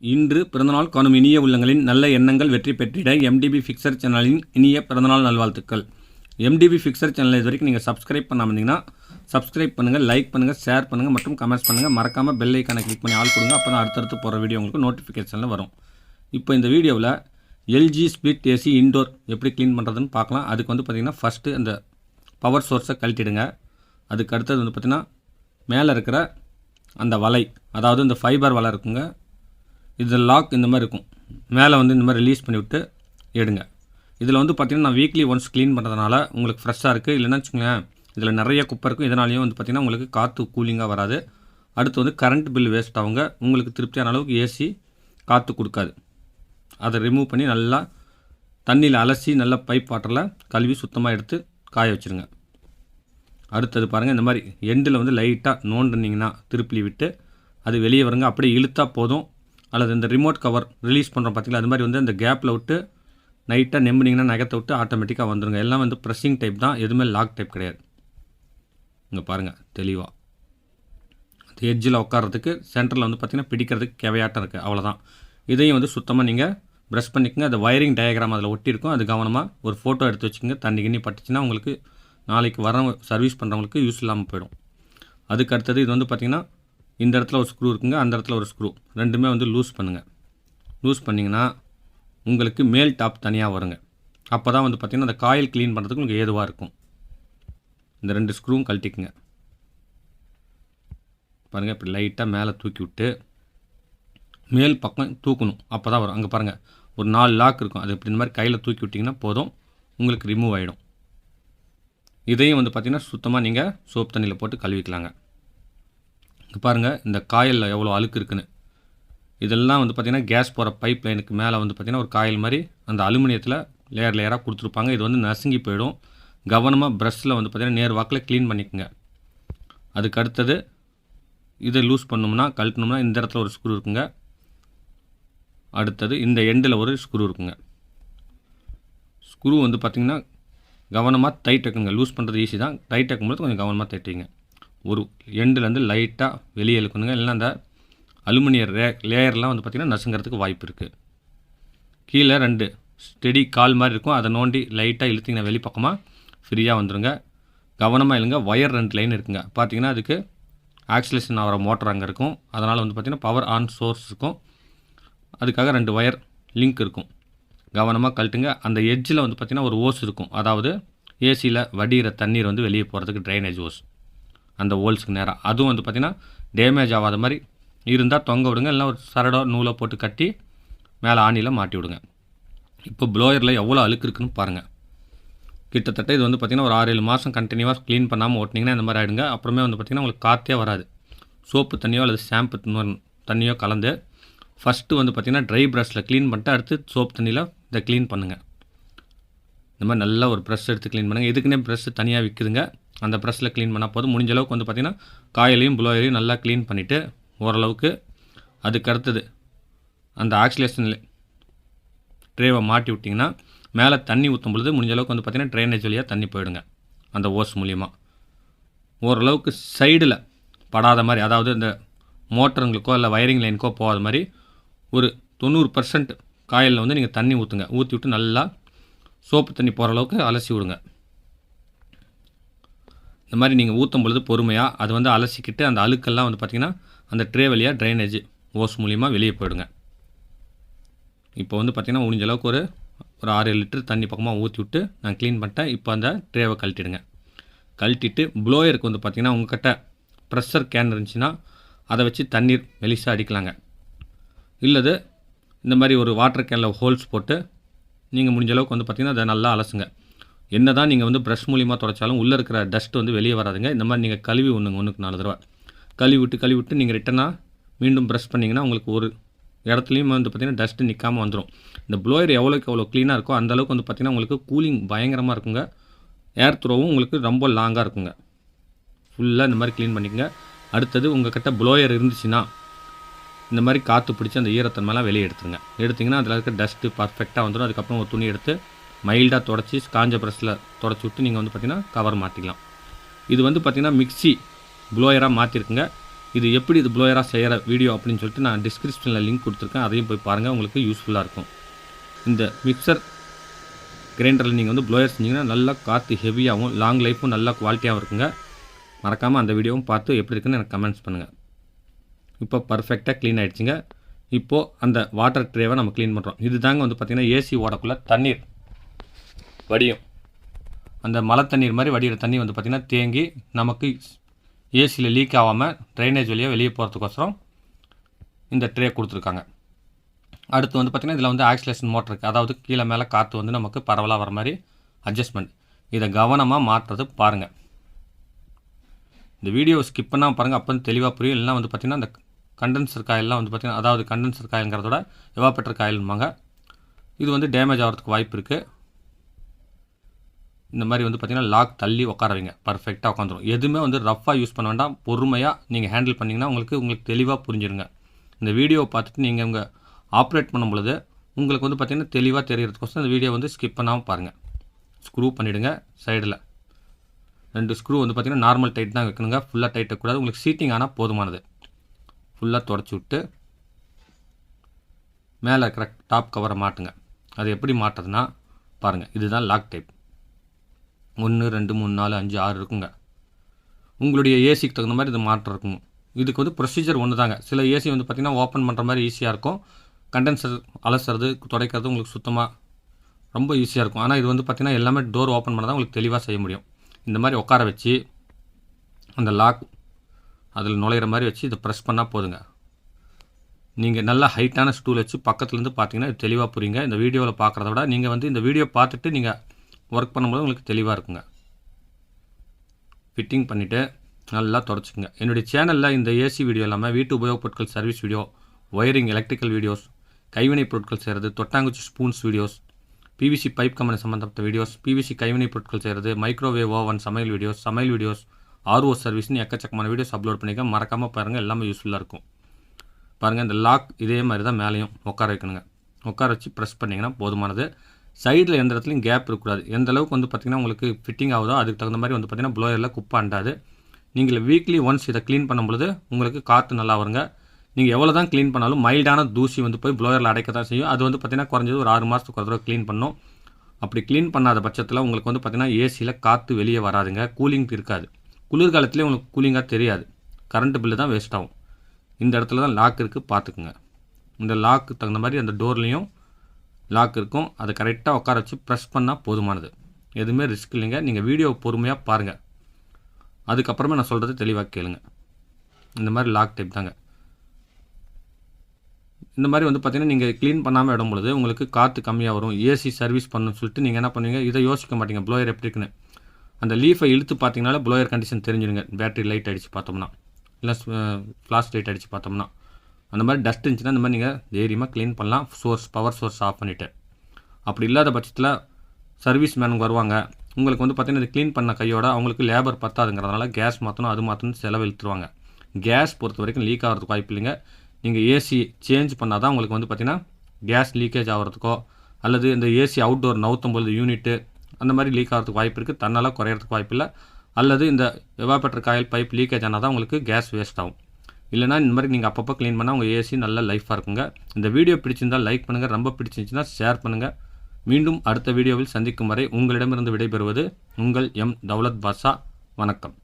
இன்று பிறந்தநாள் காணும் இனிய உள்ளங்களின் நல்ல எண்ணங்கள் வெற்றி பெற்றிட எம்டிபி ஃபிக்சர் சேனலின் இனிய பிறந்தநாள் நல்வாழ்த்துக்கள். எம்டிபி ஃபிக்சர் சேனல் இது வரைக்கும் நீங்கள் சப்ஸ்கிரைப் பண்ணாமல் இருந்தீங்கன்னா சப்ஸ்கிரைப் பண்ணுங்கள் லைக் பண்ணுங்கள் ஷேர் பண்ணுங்கள் மற்றும் கமெண்ட்ஸ் பண்ணுங்கள் மறக்காமல் பெல் ஐக்கானை கிளிக் பண்ணி ஆள் கொடுங்க. அப்போ தான் அடுத்தடுத்து போகிற வீடியோ உங்களுக்கு நோட்டிஃபிகேஷனில் வரும். இப்போ இந்த வீடியோவில் எல்ஜி ஸ்பிளிட் ஏசி இன்டோர் எப்படி க்ளீன் பண்ணுறதுன்னு பார்க்கலாம். அதுக்கு வந்து பார்த்திங்கன்னா ஃபஸ்ட்டு அந்த பவர் சோர்ஸை கழட்டிடுங்க. அதுக்கு அடுத்தது வந்து பார்த்திங்கன்னா மேலே இருக்கிற அந்த வலை அதாவது இந்த ஃபைபர் வலை இருக்குங்க. இது லாக் இந்த மாதிரி இருக்கும். மேலே வந்து இந்த மாதிரி ரிலீஸ் பண்ணி விட்டு எடுங்க. இதில் வந்து பார்த்திங்கன்னா நான் வீக்லி ஒன்ஸ் க்ளீன் பண்ணுறதுனால உங்களுக்கு ஃப்ரெஷ்ஷாக இருக்குது இல்லைன்னா வச்சுக்கோங்களேன் இதில் நிறைய குப்பை இருக்கும். இதனாலேயும் வந்து பார்த்திங்கன்னா உங்களுக்கு காற்று கூலிங்காக வராது. அடுத்து வந்து கரண்ட் பில் வேஸ்ட் ஆகுங்க. உங்களுக்கு திருப்தியான அளவுக்கு ஏசி காற்று கொடுக்காது. அதை ரிமூவ் பண்ணி நல்லா தண்ணியில் அலசி நல்லா பைப் வாட்டரில் கழுவி சுத்தமாக எடுத்து காய வச்சுருங்க. அடுத்தது பாருங்கள் இந்த மாதிரி எண்டில் வந்து லைட்டாக நோண்டுனீங்கன்னா திருப்பி விட்டு அது வெளியே வருங்க. அப்படியே இழுத்தா போதும். அல்லது இந்த ரிமோட் கவர் ரிலீஸ் பண்ணுறோம் பார்த்தீங்களா அது மாதிரி வந்து அந்த கேப்பில் விட்டு நைட்டாக நெம்புனீங்கன்னா நகத்தை விட்டு ஆட்டோமேட்டிக்காக வந்துடுங்க எல்லாம் வந்து ப்ரெஸ்ஸிங் டைப் தான். எதுவுமே லாக் டைப் கிடையாது. இங்கே பாருங்கள் தெளிவாக அந்த எட்ஜில் உட்காரத்துக்கு சென்டரில் வந்து பார்த்திங்கன்னா பிடிக்கிறதுக்கு கேவையாட்டம் இருக்குது அவ்வளோதான் இதையும் வந்து சுத்தமாக நீங்கள் ப்ரெஷ் பண்ணிக்கங்க. அந்த வயரிங் டயக்ராம் அதில் ஒட்டியிருக்கும் அது கவனமாக ஒரு ஃபோட்டோ எடுத்து வச்சுக்கோங்க. தண்ணி கிண்ணி பட்டுச்சுன்னா உங்களுக்கு நாளைக்கு வர சர்வீஸ் பண்ணுறவங்களுக்கு யூஸ் இல்லாமல் போயிடும். அதுக்கு அடுத்தது இது வந்து பார்த்திங்கன்னா இந்த இடத்துல ஒரு ஸ்க்ரூ இருக்குங்க அந்த இடத்துல ஒரு ஸ்க்ரூ ரெண்டுமே வந்து லூஸ் பண்ணுங்கள் லூஸ் பண்ணிங்கன்னா உங்களுக்கு மேல் டாப் தனியாக வருங்க. அப்போ தான் வந்து பார்த்திங்கன்னா அந்த காயில் க்ளீன் பண்ணுறதுக்கு உங்களுக்கு ஏதுவாக இருக்கும். இந்த ரெண்டு ஸ்க்ரூவும் கழட்டிக்குங்க. பாருங்கள் இப்படி லைட்டாக மேலே தூக்கி விட்டு மேல் பக்கம் தூக்கணும். அப்போ தான் வரும். அங்கே பாருங்கள் ஒரு நாலு லாக் இருக்கும். அது இப்படி இந்த மாதிரி கையில் தூக்கி விட்டிங்கன்னா போதும் உங்களுக்கு ரிமூவ் ஆகிடும் இதையும் வந்து பார்த்திங்கன்னா சுத்தமாக நீங்கள் சோப் தண்ணியில் போட்டு கழுவிக்கலாங்க. பாருங்கள் இந்த காயலில் எவ்வளோ அழுக்கு இருக்குன்னு. இதெல்லாம் வந்து பார்த்திங்கன்னா கேஸ் போகிற பைப் லைனுக்கு மேலே வந்து பார்த்திங்கன்னா ஒரு காயில் மாதிரி அந்த அலுமினியத்தில் லேயர் லேயராக கொடுத்துருப்பாங்க. இது வந்து நசுங்கி போயிடும். கவனமாக ப்ரஷ்ஷில் வந்து பார்த்திங்கன்னா நேர் வாக்கில் க்ளீன் பண்ணிக்கோங்க. அதுக்கு அடுத்தது இதை லூஸ் பண்ணோம்னா கழட்டினோம்னா இந்த இடத்துல ஒரு ஸ்க்ரூ இருக்குங்க. அடுத்தது இந்த எண்டில் ஒரு ஸ்க்ரூ இருக்குங்க. ஸ்க்ரூ வந்து பார்த்திங்கன்னா கவனமாக டைட் வைக்கணுங்க. லூஸ் பண்ணுறது ஈஸி தான். டைட் வைக்கும்போது கொஞ்சம் கவனமாக தைட்டிங்க ஒரு எண்டுலேருந்து லைட்டாக வெளியே இழுக்கணுங்க. இல்லைன்னா அந்த அலுமினியம் ரே லேயர்லாம் வந்து பார்த்திங்கன்னா நசுங்கிறதுக்கு வாய்ப்பு இருக்குது கீழே ரெண்டு ஸ்டெடி கால் மாதிரி இருக்கும். அதை நோண்டி லைட்டாக இழுத்திங்கன்னா வெளிப்பக்கமாக ஃப்ரீயாக வந்துடுங்க கவனமாக இல்லைங்க ஒயர் ரெண்டு லைன் இருக்குங்க. பார்த்தீங்கன்னா அதுக்கு ஆக்சிலேஷன் ஆகிற மோட்டர் அங்கே இருக்கும். அதனால் வந்து பார்த்திங்கன்னா பவர் ஆன் சோர்ஸ் இருக்கும். அதுக்காக ரெண்டு ஒயர் லிங்க் இருக்கும். கவனமாக கழட்டுங்க. அந்த எட்ஜில் வந்து பார்த்திங்கன்னா ஒரு ஓஸ் இருக்கும். அதாவது ஏசியில் வடிகிற தண்ணீர் வந்து வெளியே போகிறதுக்கு ட்ரைனேஜ் ஓஸ் அந்த ஹோல்ஸுக்கு நேராக அதுவும் வந்து பார்த்திங்கன்னா டேமேஜ் ஆகாத மாதிரி இருந்தால் தொங்க விடுங்க. இல்லைனா ஒரு சரடோ நூலை போட்டு கட்டி மேலே ஆணியில் மாட்டி விடுங்க. இப்போ ப்ளோயரில் எவ்வளோ அழுக்கு இருக்குன்னு பாருங்கள் கிட்டத்தட்ட இது வந்து பார்த்திங்கன்னா ஒரு ஆறு ஏழு மாதம் கண்டினியூவாக க்ளீன் பண்ணாமல் ஓட்டினீங்கன்னா இந்த மாதிரி ஆகிடுங்க அப்புறமே வந்து பார்த்திங்கன்னா உங்களுக்கு காற்றே வராது. சோப்பு தண்ணியோ அல்லது ஷாம்பு தண்ணியோ கலந்து ஃபஸ்ட்டு வந்து பார்த்திங்கன்னா ட்ரை ப்ரஷில் க்ளீன் பண்ணிட்டு அடுத்து சோப்பு தண்ணியில் இதை க்ளீன் பண்ணுங்கள் இந்த மாதிரி நல்லா ஒரு ப்ரெஷ் எடுத்து க்ளீன் பண்ணுங்கள் இதுக்குன்னே ப்ரெஷ் தனியாக விற்குதுங்க அந்த ப்ரெஷ்ஷில் க்ளீன் பண்ணால் போதும். முடிஞ்ச அளவுக்கு வந்து பார்த்திங்கன்னா காயிலையும் ப்ளோயரையும் நல்லா க்ளீன் பண்ணிவிட்டு ஓரளவுக்கு அதுக்கு அடுத்தது அந்த ஆக்சிலேஷனில் ட்ரேவை மாட்டி விட்டிங்கன்னா மேலே தண்ணி ஊற்றும் பொழுது முடிஞ்ச அளவுக்கு வந்து பார்த்திங்கன்னா ட்ரைனேஜ் வழியாக தண்ணி போயிடுங்க. அந்த ஓஸ் மூலிமா ஓரளவுக்கு சைடில் படாத மாதிரி அதாவது இந்த மோட்டருங்களுக்கோ இல்லை வயரிங் லைனுக்கோ போகாத மாதிரி ஒரு தொண்ணூறு பர்சன்ட் காயலில் வந்து நீங்கள் தண்ணி ஊற்றுங்க ஊற்றி விட்டு நல்லா சோப்பு தண்ணி போகிற அளவுக்கு அலசி விடுங்க. இந்த மாதிரி நீங்கள் ஊற்றும் பொழுது பொறுமையாக அது வந்து அலசிக்கிட்டு அந்த அழுக்கெல்லாம் வந்து பார்த்திங்கன்னா அந்த ட்ரே வழியாக ட்ரைனேஜ் ஓஸ் மூலிமா வெளியே போயிடுங்க. இப்போ வந்து பார்த்திங்கன்னா முடிஞ்ச அளவுக்கு ஒரு ஒரு ஆறு லிட்டர் தண்ணி பக்கமாக ஊற்றி விட்டு நான் க்ளீன் பண்ணிட்டேன். இப்போ அந்த ட்ரேவை கழட்டிடுங்க. கழட்டிட்டு ப்ளோயருக்கு வந்து பார்த்திங்கன்னா உங்கள்கிட்ட ப்ரெஷர் கேன் இருந்துச்சுன்னா அதை வச்சு தண்ணீர் மெலிசாக அடிக்கலாங்க. இல்லது இந்த மாதிரி ஒரு வாட்டர் கேனில் ஹோல்ஸ் போட்டு நீங்கள் முடிஞ்ச அளவுக்கு வந்து பார்த்திங்கன்னா அதை நல்லா அலசுங்க. என்ன தான் நீங்கள் வந்து ப்ரஷ் மூலிமா தொடச்சாலும் உள்ளே இருக்கிற டஸ்ட் வந்து வெளியே வராதுங்க. இந்த மாதிரி நீங்கள் கழுவி ஒன்றுங்க ஒன்றுக்கு நாலு தடவை. கழுவி விட்டு கழுவி விட்டு நீங்கள் ரிட்டனாக மீண்டும் ப்ரஷ் பண்ணிங்கன்னா உங்களுக்கு ஒரு இடத்துலையும் வந்து பார்த்திங்கன்னா டஸ்ட்டு நிற்காமல் வந்துடும் இந்த ப்ளோயர் எவ்வளோக்கு எவ்வளோ க்ளீனாக இருக்கோ அந்த அளவுக்கு வந்து பார்த்திங்கன்னா உங்களுக்கு கூலிங் பயங்கரமாக இருக்குங்க. ஏர் த்ரோவும் உங்களுக்கு ரொம்ப லாங்காக இருக்குங்க. ஃபுல்லாக இந்த மாதிரி க்ளீன் பண்ணிக்கங்க. அடுத்தது உங்கள் கிட்ட ப்ளோயர் இருந்துச்சுன்னா இந்த மாதிரி காற்று பிடிச்சி அந்த ஈரத்தன்மைலாம் வெளியே எடுத்துருங்க. எடுத்திங்கன்னா அதில் இருக்க டஸ்ட்டு பர்ஃபெக்டாக வந்துடும் அதுக்கப்புறம் ஒரு துணி எடுத்து மைல்டாக தொடச்சி காஞ்ச ப்ரெஷ்ஷில் தொடச்சி விட்டு நீங்கள் வந்து பார்த்திங்கன்னா கவர் மாற்றிக்கலாம் இது வந்து பார்த்திங்கன்னா மிக்ஸி ப்ளோயராக மாற்றிருக்குங்க இது எப்படி இது ப்ளோயராக செய்கிற வீடியோ அப்படின்னு சொல்லிட்டு நான் டிஸ்கிரிப்ஷனில் லிங்க் கொடுத்துருக்கேன். அதையும் போய் பாருங்கள் உங்களுக்கு யூஸ்ஃபுல்லாக இருக்கும். இந்த மிக்சர் கிரைண்டரில் நீங்கள் வந்து ப்ளோயர் செஞ்சிங்கன்னா நல்லா காற்று ஹெவியாகவும் லாங் லைஃப்பும் நல்லா குவாலிட்டியாகவும் இருக்குங்க. மறக்காமல் அந்த வீடியோவும் பார்த்து எப்படி இருக்குன்னு எனக்கு கமெண்ட்ஸ் பண்ணுங்கள் இப்போ பர்ஃபெக்டாக க்ளீன் ஆகிடுச்சிங்க இப்போது அந்த வாட்டர் ட்ரேவை நம்ம க்ளீன் பண்ணுறோம் இது தாங்க வந்து பார்த்திங்கன்னா ஏசி ஓடக்குள்ளே தண்ணீர். வடியும். அந்த மழை தண்ணீர் மாதிரி வடிகிற தண்ணி வந்து பார்த்திங்கன்னா தேங்கி நமக்கு ஏசியில் லீக் ஆகாமல் ட்ரைனேஜ் வழியாக வெளியே போகிறதுக்கோசரம் இந்த ட்ரே கொடுத்துருக்காங்க. அடுத்து வந்து பார்த்திங்கன்னா இதில் வந்து ஆக்சிலேஷன் மோட்டர் இருக்குது அதாவது கீழே மேலே காற்று வந்து நமக்கு பரவலாக வர மாதிரி அட்ஜஸ்ட்மெண்ட் இதை கவனமாக மாற்றுறது பாருங்கள் இந்த வீடியோ ஸ்கிப் பண்ணால் பாருங்கள் அப்போ தெளிவாக புரியும். இல்லைனா வந்து பார்த்திங்கன்னா அந்த கண்டென்சர் காயிலெலாம் வந்து பார்த்திங்கன்னா அதாவது கண்டென்சர் காயில்ங்கிறதோட எவாபெட்டர் காயில்மாங்க இது வந்து டேமேஜ் ஆகிறதுக்கு வாய்ப்பு இருக்குது இந்த மாதிரி வந்து பார்த்திங்கன்னா லாக் தள்ளி உட்காரவங்க. பர்ஃபெக்டாக உட்காந்துரும். எதுவுமே வந்து ரஃப்பாக யூஸ் பண்ண வேண்டாம். பொறுமையாக நீங்கள் ஹேண்டில் பண்ணிங்கன்னா உங்களுக்கு உங்களுக்கு தெளிவாக புரிஞ்சிருங்க. இந்த வீடியோவை பார்த்துட்டு நீங்கள் உங்கள் ஆப்ரேட் பண்ணும் பொழுது உங்களுக்கு வந்து பார்த்திங்கன்னா தெளிவாக தெரியறதுக்கோசரம் இந்த வீடியோ வந்து ஸ்கிப் பண்ணாமல் பாருங்கள் ஸ்க்ரூ பண்ணிவிடுங்க சைடில் ரெண்டு ஸ்க்ரூ வந்து பார்த்திங்கன்னா நார்மல் டைட் தான் வைக்கணுங்க. ஃபுல்லாக டைட் கூடாது உங்களுக்கு சீட்டிங் ஆனால் போதுமானது. ஃபுல்லாக தொடச்சி விட்டு மேலே இருக்கிற டாப் கவரை மாட்டுங்க. அது எப்படி மாட்டுறதுன்னா பாருங்கள் இதுதான் லாக் டைப் ஒன்று ரெண்டு மூணு நாலு அஞ்சு ஆறு இருக்குங்க. உங்களுடைய ஏசிக்கு தகுந்த மாதிரி இது மாற்றம் இருக்கும் இதுக்கு வந்து ப்ரொசீஜர் ஒன்று தாங்க சில ஏசி வந்து பார்த்திங்கன்னா ஓப்பன் பண்ணுற மாதிரி ஈஸியாக இருக்கும். கண்டென்சர் அலசுறது துடைக்கிறது உங்களுக்கு சுத்தமாக ரொம்ப ஈஸியாக இருக்கும். ஆனால் இது வந்து பார்த்திங்கன்னா எல்லாமே டோர் ஓப்பன் பண்ணால் தான் உங்களுக்கு தெளிவாக செய்ய முடியும். இந்த மாதிரி உட்கார வச்சு அந்த லாக் அதில் நுழையிற மாதிரி வச்சு இதை ப்ரெஸ் பண்ணால் போதுங்க. நீங்கள் நல்லா ஹைட்டான ஸ்டூல் வச்சு பக்கத்துலேருந்து பார்த்தீங்கன்னா இது தெளிவாக புரியுங்க. இந்த வீடியோவில் பார்க்குறத விட நீங்கள் வந்து இந்த வீடியோ பார்த்துட்டு நீங்கள் ஒர்க் பண்ணும்போது உங்களுக்கு தெளிவாக இருக்குங்க. ஃபிட்டிங் பண்ணிவிட்டு நல்லா தொடச்சிக்கோங்க. என்னுடைய சேனலில் இந்த ஏசி வீடியோ இல்லாமல் வீட்டு உபயோகப் பொருட்கள் service video wiring electrical videos கைவினைப் பொருட்கள் செய்கிறது தொட்டாங்குச்சி spoons videos PVC pipe company சம்மந்தப்பட்ட வீடியோஸ் பிவிசி கைவினைப் பொருட்கள் செய்கிறது மைக்ரோவேவ் ஓவன் சமையல் வீடியோஸ் சமையல் வீடியோஸ் ஆர்ஓ சர்வீஸ்னு எக்கச்சக்கமான வீடியோஸ் அப்லோட் பண்ணிக்க மறக்காமல் பாருங்கள் எல்லாமே யூஸ்ஃபுல்லாக இருக்கும். பாருங்கள் இந்த லாக் இதே மாதிரி தான் மேலேயும் உட்கார வைக்கணுங்க. உட்கார வச்சு ப்ரெஸ் பண்ணிங்கன்னா போதுமானது. சைடில் எந்த இடத்துலையும் கேப் இருக்கக்கூடாது. எந்த அளவுக்கு வந்து பார்த்திங்கன்னா உங்களுக்கு ஃபிட்டிங் ஆகுதோ அதுக்கு தகுந்த மாதிரி வந்து பார்த்திங்கன்னா ப்ளோயரில் குப்பை அண்டாது. நீங்கள் வீக்லி ஒன்ஸ் இதை க்ளீன் பண்ணும்பொழுது உங்களுக்கு காற்று நல்லா வருங்க. நீங்கள் எவ்வளோ தான் க்ளீன் பண்ணாலும் மைல்டான தூசி வந்து போய் ப்ளோயரில் அடைக்க தான் செய்யும். அது வந்து பார்த்திங்கன்னா குறைஞ்சது ஒரு ஆறு மாதத்துக்கு ஒரு தடவை க்ளீன் பண்ணும். அப்படி க்ளீன் பண்ணாத பட்சத்தில் உங்களுக்கு வந்து பார்த்திங்கன்னா ஏசியில் காற்று வெளியே வராதுங்க. கூலிங் இருக்காது. குளிர்காலத்துலேயே உங்களுக்கு கூலிங்காக தெரியாது. கரண்ட் பில்லு தான் வேஸ்ட் ஆகும். இந்த இடத்துல தான் லாக் இருக்குது பார்த்துக்குங்க இந்த லாக்கு தகுந்த மாதிரி அந்த டோர்லேயும் லாக் இருக்கும். அதை கரெக்டாக உட்கார வச்சு ப்ரெஸ் பண்ணால் போதுமானது. எதுவுமே ரிஸ்க் இல்லைங்க. நீங்கள் வீடியோ பொறுமையாக பாருங்கள் அதுக்கப்புறமே நான் சொல்கிறது தெளிவாக கேளுங்க. இந்த மாதிரி லாக் டைப் தாங்க. இந்த மாதிரி வந்து பார்த்திங்கன்னா நீங்கள் க்ளீன் பண்ணாமல் இடும் பொழுது உங்களுக்கு காற்று கம்மியாக வரும். ஏசி சர்வீஸ் பண்ணணும்னு சொல்லிட்டு நீங்கள் என்ன பண்ணுவீங்க? இதை யோசிக்க மாட்டீங்க. ப்ளோயர் எப்படி இருக்குன்னு அந்த லீஃபை இழுத்து பார்த்தீங்கனாலே ப்ளோயர் கண்டிஷன் தெரிஞ்சிடுங்க பேட்டரி லைட் அடித்து பார்த்தோம்னா. இல்லை ஃப்ளாஷ் லைட் அடித்து பார்த்தோம்னா. அந்த மாதிரி டஸ்ட் இருந்துச்சுன்னா இந்த மாதிரி நீங்கள் தைரியமாக க்ளீன் பண்ணலாம். சோர்ஸ் பவர் சோர்ஸ் ஆஃப் பண்ணிவிட்டு அப்படி இல்லாத பட்சத்தில் சர்வீஸ் மேனுங்க வருவாங்க. உங்களுக்கு வந்து பார்த்திங்கன்னா இது க்ளீன் பண்ண கையோட அவங்களுக்கு லேபர் பத்தாதுங்கிறதுனால கேஸ் மாற்றணும் அது மாற்றணும் செலவெழுத்துருவாங்க. கேஸ் பொறுத்த வரைக்கும் லீக் ஆகிறதுக்கு வாய்ப்பு இல்லைங்க. நீங்கள் ஏசி சேஞ்ச் பண்ணால் தான் உங்களுக்கு வந்து பார்த்திங்கன்னா கேஸ் லீக்கேஜ் ஆகிறதுக்கோ அல்லது இந்த ஏசி அவுட்டோர் நவுத்தும் பொழுது யூனிட்டு அந்த மாதிரி லீக் ஆகிறதுக்கு வாய்ப்பு இருக்குது தன்னால் குறையிறதுக்கு வாய்ப்பு இல்லை. அல்லது இந்த எவாபெட்டர் காயில் பைப் லீக்கேஜ் ஆனால் தான் உங்களுக்கு கேஸ் வேஸ்ட் ஆகும். இல்லைனா இந்த மாதிரி நீங்கள் அப்பப்போ க்ளீன் பண்ணால் உங்கள் ஏசி நல்ல லைஃபாக இருக்குங்க. இந்த வீடியோ பிடிச்சிருந்தால் லைக் பண்ணுங்கள் ரொம்ப பிடிச்சிருந்துச்சுன்னா ஷேர் பண்ணுங்கள் மீண்டும் அடுத்த வீடியோவில் சந்திக்கும் வரை உங்களிடமிருந்து விடைபெறுவது உங்கள் எம் தௌலத் பாஷா. வணக்கம்.